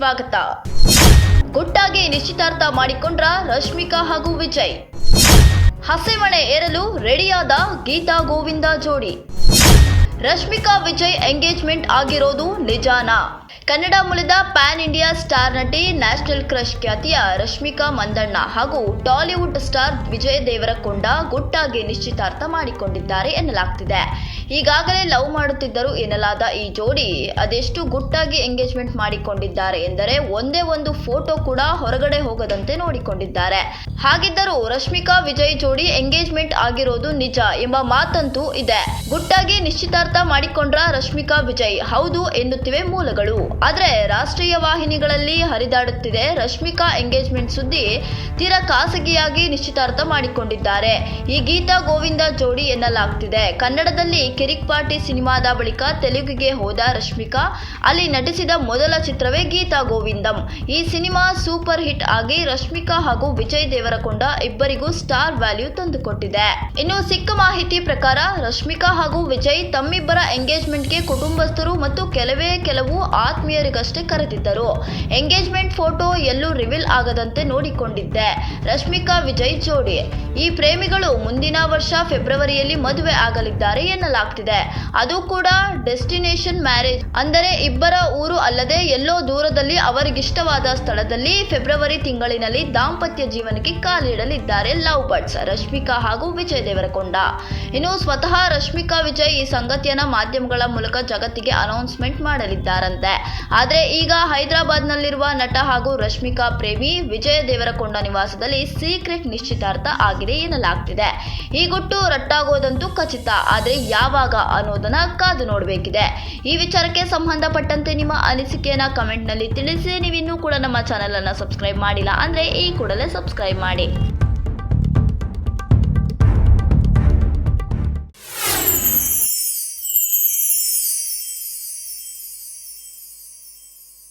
ಸ್ವಾಗತ. ಗುಟ್ಟಾಗಿ ನಿಶ್ಚಿತಾರ್ಥ ಮಾಡಿಕೊಂಡ್ರ ರಶ್ಮಿಕಾ ಹಾಗೂ ವಿಜಯ್. ಹಸೆಮಣೆ ಏರಲು ರೆಡಿಯಾದ ಗೀತಾ ಗೋವಿಂದ ಜೋಡಿ. ರಶ್ಮಿಕಾ ವಿಜಯ್ ಎಂಗೇಜ್ಮೆಂಟ್ ಆಗಿರೋದು ನಿಜಾನಾ? ಕನ್ನಡ ಮೂಲದ ಪ್ಯಾನ್ ಇಂಡಿಯಾ ಸ್ಟಾರ್ ನಟಿ, ನ್ಯಾಷನಲ್ ಕ್ರಶ್ ಖ್ಯಾತಿಯ ರಶ್ಮಿಕಾ ಮಂದಣ್ಣ ಹಾಗೂ ಟಾಲಿವುಡ್ ಸ್ಟಾರ್ ವಿಜಯ್ ದೇವರಕೊಂಡ ಗುಟ್ಟಾಗಿ ನಿಶ್ಚಿತಾರ್ಥ ಮಾಡಿಕೊಂಡಿದ್ದಾರೆ ಎನ್ನಲಾಗ್ತಿದೆ. ಈಗಾಗಲೇ ಲವ್ ಮಾಡುತ್ತಿದ್ದರು ಎನ್ನಲಾದ ಈ ಜೋಡಿ ಅದೆಷ್ಟು ಗುಟ್ಟಾಗಿ ಎಂಗೇಜ್ಮೆಂಟ್ ಮಾಡಿಕೊಂಡಿದ್ದಾರೆ ಎಂದರೆ ಒಂದೇ ಒಂದು ಫೋಟೋ ಕೂಡ ಹೊರಗಡೆ ಹೋಗದಂತೆ ನೋಡಿಕೊಂಡಿದ್ದಾರೆ. ಹಾಗಿದ್ದರೂ ರಶ್ಮಿಕಾ ವಿಜಯ್ ಜೋಡಿ ಎಂಗೇಜ್ಮೆಂಟ್ ಆಗಿರೋದು ನಿಜ ಎಂಬ ಮಾತಂತೂ ಇದೆ. ಗುಟ್ಟಾಗಿ ನಿಶ್ಚಿತಾರ್ಥ ಮಾಡಿಕೊಂಡ್ರ ರಶ್ಮಿಕಾ ವಿಜಯ್ ಹೌದು ಎನ್ನುತ್ತಿವೆ ಮೂಲಗಳು. ಆದ್ರೆ ರಾಷ್ಟ್ರೀಯ ವಾಹಿನಿಗಳಲ್ಲಿ ಹರಿದಾಡುತ್ತಿದೆ ರಶ್ಮಿಕಾ ಎಂಗೇಜ್ಮೆಂಟ್ ಸುದ್ದಿ. ತೀರಾ ಖಾಸಗಿಯಾಗಿ ನಿಶ್ಚಿತಾರ್ಥ ಮಾಡಿಕೊಂಡಿದ್ದಾರೆ. ಈ ಗೀತಾ ಗೋವಿಂದ ಜೋಡಿ ಎನ್ನಲಾಗ್ತಿದೆ. ಕನ್ನಡದಲ್ಲಿ ಕಿರಿಕ್ ಪಾರ್ಟಿ ಸಿನಿಮಾದ ಬಳಿಕ ತೆಲುಗಿಗೆ ಹೋದ ರಶ್ಮಿಕಾ, ಅಲ್ಲಿ ನಟಿಸಿದ ಮೊದಲ ಚಿತ್ರವೇ ಗೀತಾ ಗೋವಿಂದಂ. ಈ ಸಿನಿಮಾ ಸೂಪರ್ ಹಿಟ್ ಆಗಿ ರಶ್ಮಿಕಾ ಹಾಗೂ ವಿಜಯ್ ದೇವರಕೊಂಡ ಇಬ್ಬರಿಗೂ ಸ್ಟಾರ್ ವ್ಯಾಲ್ಯೂ ತಂದುಕೊಟ್ಟಿದೆ. ಇನ್ನು ಸಿಕ್ಕ ಮಾಹಿತಿ ಪ್ರಕಾರ ರಶ್ಮಿಕಾ ಹಾಗೂ ವಿಜಯ್ ತಮ್ಮಿಬ್ಬರ ಎಂಗೇಜ್ಮೆಂಟ್ಗೆ ಕುಟುಂಬಸ್ಥರು ಮತ್ತು ಕೆಲವೇ ಕೆಲವು ಆತ್ಮೀಯರಿಗಷ್ಟೇ ಕರೆದಿದ್ದರು. ಎಂಗೇಜ್ಮೆಂಟ್ ಫೋಟೋ ಎಲ್ಲೂ ರಿವೀಲ್ ಆಗದಂತೆ ನೋಡಿಕೊಂಡಿದ್ದೆ. ರಶ್ಮಿಕಾ, ವಿಜಯ್ ಜೋಡಿ. ಈ ಪ್ರೇಮಿಗಳು ಮುಂದಿನ ವರ್ಷ ಫೆಬ್ರವರಿಯಲ್ಲಿ ಮದುವೆ ಆಗಲಿದ್ದಾರೆ ಎನ್ನಲಾಗ್ತಿದೆ. ಅದು ಕೂಡ ಡೆಸ್ಟಿನೇಷನ್ ಮ್ಯಾರೇಜ್. ಅಂದರೆ ಇಬ್ಬರ ಊರು ಅಲ್ಲದೆ ಎಲ್ಲೋ ದೂರದಲ್ಲಿ ಅವರಿಗಿಷ್ಟವಾದ ಸ್ಥಳದಲ್ಲಿ ಫೆಬ್ರವರಿ ತಿಂಗಳಿನಲ್ಲಿ ದಾಂಪತ್ಯ ಜೀವನಕ್ಕೆ ಕಾಲಿಡಲಿದ್ದಾರೆ ಲವ್ ಬರ್ಡ್ಸ್ ರಶ್ಮಿಕಾ ಹಾಗೂ ವಿಜಯ್ ದೇವರಕೊಂಡ. ಇನ್ನು ಸ್ವತಃ ರಶ್ಮಿಕಾ, ವಿಜಯ್ ಈ ಸಂಗತಿಯನ್ನು ಮಾಧ್ಯಮಗಳ ಮೂಲಕ ಜಗತ್ತಿಗೆ ಅನೌನ್ಸ್ಮೆಂಟ್ ಮಾಡಲಿದ್ದಾರಂತೆ. ಆದ್ರೆ ಈಗ ಹೈದರಾಬಾದ್ನಲ್ಲಿರುವ ನಟ ಹಾಗೂ ರಶ್ಮಿಕಾ ಪ್ರೇಮಿ ವಿಜಯ ದೇವರಕೊಂಡ ನಿವಾಸದಲ್ಲಿ ಸೀಕ್ರೆಟ್ ನಿಶ್ಚಿತಾರ್ಥ ಆಗಿದೆ ಎನ್ನಲಾಗ್ತಿದೆ. ಈ ಗುಟ್ಟು ರಟ್ಟಾಗೋದಂತೂ ಖಚಿತ, ಆದರೆ ಯಾವಾಗ ಅನ್ನೋದನ್ನ ಕಾದು ನೋಡಬೇಕಿದೆ. ಈ ವಿಚಾರಕ್ಕೆ ಸಂಬಂಧಪಟ್ಟಂತೆ ನಿಮ್ಮ ಅನಿಸಿಕೆಯನ್ನ ಕಮೆಂಟ್ನಲ್ಲಿ ತಿಳಿಸಿ, ನೀವಿನ್ನೂ ಕೂಡ ನಮ್ಮ ಚಾನೆಲ್ ಅನ್ನ ಸಬ್ಸ್ಕ್ರೈಬ್ ಮಾಡಿಲ್ಲ ಅಂದ್ರೆ ಈ ಕೂಡಲೇ ಸಬ್ಸ್ಕ್ರೈಬ್ ಮಾಡಿ.